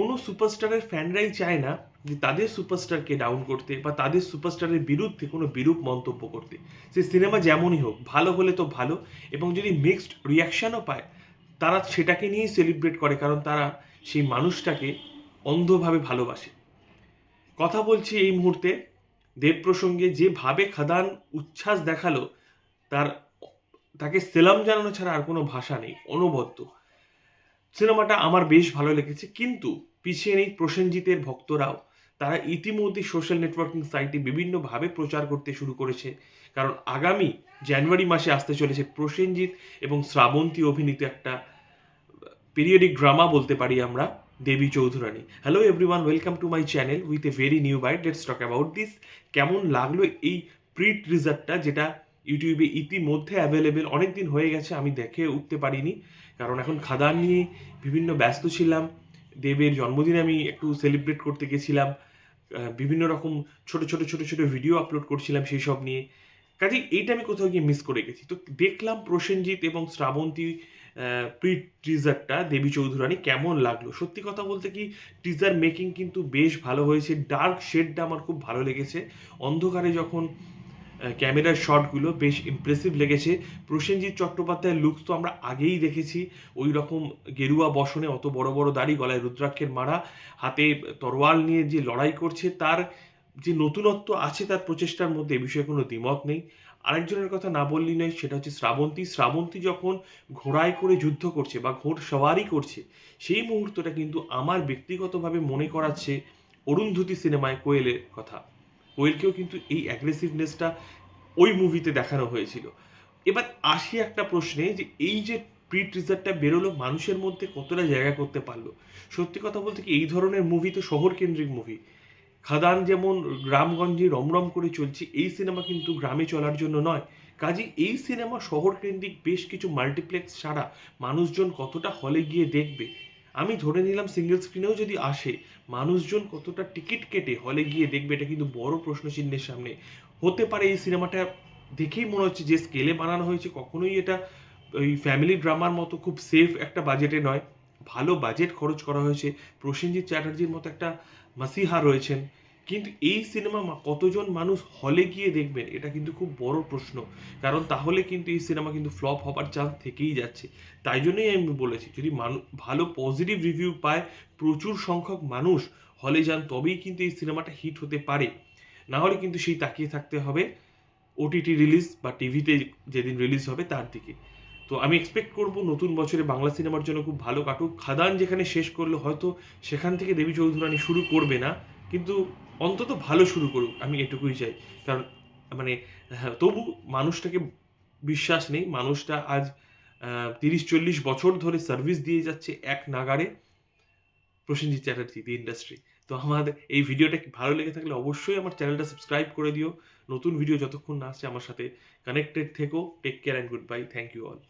কোনো সুপারস্টারের ফ্যানরাই চায় না যে তাদের সুপারস্টারকে ডাউন করতে বা তাদের সুপারস্টারের বিরুদ্ধে কোনো বিরূপ মন্তব্য করতে। সে সিনেমা যেমনই হোক, ভালো হলে তো ভালো এবং যদি মিক্সড রিয়াকশানও পায়, তারা সেটাকে নিয়েই সেলিব্রেট করে কারণ তারা সেই মানুষটাকে অন্ধভাবে ভালোবাসে। কথা বলছি এই মুহূর্তে, দেব প্রসঙ্গে যেভাবে খাদান উচ্ছ্বাস দেখাল, তার, তাকে সেলাম জানানো ছাড়া আর কোনো ভাষা নেই, অনবদ্য। সিনেমাটা আমার বেশ ভালো লেগেছে। কিন্তু পিছিয়ে নেই প্রসেনজিতের ভক্তরাও। তারা ইতিমধ্যে সোশ্যাল নেটওয়ার্কিং সাইটে বিভিন্নভাবে প্রচার করতে শুরু করেছে। কারণ আগামী জানুয়ারি মাসে আসতে চলেছে প্রসেনজিৎ এবং শ্রাবন্তী অভিনীত একটা পিরিয়ডিক ড্রামা বলতে পারি আমরা, Debi Chaudhurani. Hello everyone welcome to my channel with a very new bite let's talk about this কেমন লাগল এই প্রি টিজারটা যেটা ইউটিউবে ইতিমধ্যে অ্যাভেলেবেল অনেক দিন হয়ে গেছে, আমি দেখে উঠতে পারিনি। কারণ এখন খাদান নিয়ে বিভিন্ন ব্যস্ত ছিলাম। দেবের জন্মদিনে আমি একটু সেলিব্রেট করতে গেছিলাম। বিভিন্ন রকম ছোট ছোট ছোট ছোট ভিডিও আপলোড করছিলাম সেই সব নিয়ে। কাজেই এইটা আমি কোথাও গিয়ে মিস করে গেছি। তো দেখলাম প্রসেনজিৎ এবং শ্রাবন্তী প্রি টিজারটা দেবী চৌধুরানী কেমন লাগল? সত্যি কথা বলতে কি টিজার মেকিং কিন্তু বেশ ভালো হয়েছে। ডার্ক শেডটা আমার খুব ভালো লেগেছে। অন্ধকারে যখন ক্যামেরার শটগুলো বেশ ইমপ্রেসিভ লেগেছে। প্রসেনজিৎ চট্টোপাধ্যায়ের লুকস তো আমরা আগেই দেখেছি। ওই রকম গেরুয়া বসনে অত বড় বড় দাড়ি, গলায় রুদ্রাক্ষের মারা হাতে তরোয়াল নিয়ে যে লড়াই করছে, তার যে নতুনত্ব আছে তার প্রচেষ্টার মধ্যে এ বিষয়ে কোনো দ্বিমত নেই। আরেকজনের কথা না বললেই নয়, সেটা হচ্ছে শ্রাবন্তী। শ্রাবন্তী যখন ঘোড়ায় করে যুদ্ধ করছে বা ঘোড় সওয়ারি করছে, সেই মুহূর্তটা কিন্তু আমার ব্যক্তিগতভাবে মনে করাচ্ছে অরুন্ধতী সিনেমায় কোয়েলের কথা। কোয়েলকেও কিন্তু এই অ্যাগ্রেসিভনেসটা ওই মুভিতে দেখানো হয়েছিল। এবার আসি একটা প্রশ্নে যে এই যে প্রি টিজারটা বেরোলো, মানুষের মধ্যে কতটা জায়গা করতে পারল? সত্যি কথা বলতে কি, এই ধরনের মুভি তো শহর কেন্দ্রিক মুভি খাদান যেমন গ্রামগঞ্জে রমরম করে চলছে, এই সিনেমা কিন্তু গ্রামে চলার জন্য নয়। কাজে এই সিনেমা শহর কেন্দ্রিক বেশ কিছু মাল্টিপ্লেক্স ছাড়া মানুষজন কতটা হলে গিয়ে দেখবে আমি ধরে নিলাম সিঙ্গেল স্ক্রিনেও যদি আসে, মানুষজন কতটা টিকিট কেটে হলে গিয়ে দেখবে এটা কিন্তু বড় প্রশ্নচিহ্নের সামনে। হতে পারে এই সিনেমাটা দেখেই মনে হচ্ছে যে স্কেলে বানানো হয়েছে, কখনোই এটা ওই ফ্যামিলি ড্রামার মতো খুব সেফ একটা বাজেটে নয়। ভালো বাজেট খরচ করা হয়েছে। প্রসেনজিৎ চ্যাটার্জির মতো একটা মাসিহা রয়েছেন। কিন্তু এই সিনেমা কতজন মানুষ হলে গিয়ে দেখবেন? এটা কিন্তু খুব বড় প্রশ্ন। কারণ তাহলে কিন্তু এই সিনেমা কিন্তু ফ্লপ হবার চান্স থেকেই যাচ্ছে। তাই জন্যই আমি বলেছি, যদি মানু, ভালো পজিটিভ রিভিউ পায় প্রচুর সংখ্যক মানুষ হলে যান, তবেই কিন্তু এই সিনেমাটা হিট হতে পারে। না হলে কিন্তু সেই তাকিয়ে থাকতে হবে ওটিটি রিলিজ বা টিভিতে যেদিন রিলিজ হবে তার দিকে। তো আমি এক্সপেক্ট করব নতুন বছরে বাংলা সিনেমার জন্য খুব ভালো কাটুক। খাদান যেখানে শেষ করল হয়তো সেখান থেকে দেবী চৌধুরানী শুরু করবে না। কিন্তু অন্তত ভালো শুরু করুক, আমি এটুকুই চাই। কারণ মানে হ্যাঁ তবু মানুষটাকে বিশ্বাস নেই। মানুষটা আজ তিরিশ, চল্লিশ বছর ধরে সার্ভিস দিয়ে যাচ্ছে এক নাগারে প্রসেনজিৎ চ্যাটার্জি দি ইন্ডাস্ট্রি তো আমার এই ভিডিওটা ভালো লেগে থাকলে অবশ্যই আমার চ্যানেলটা সাবস্ক্রাইব করে দিও। নতুন ভিডিও যতক্ষণ না আসছে আমার সাথে কানেক্টেড থেকো। Take care and goodbye thank you all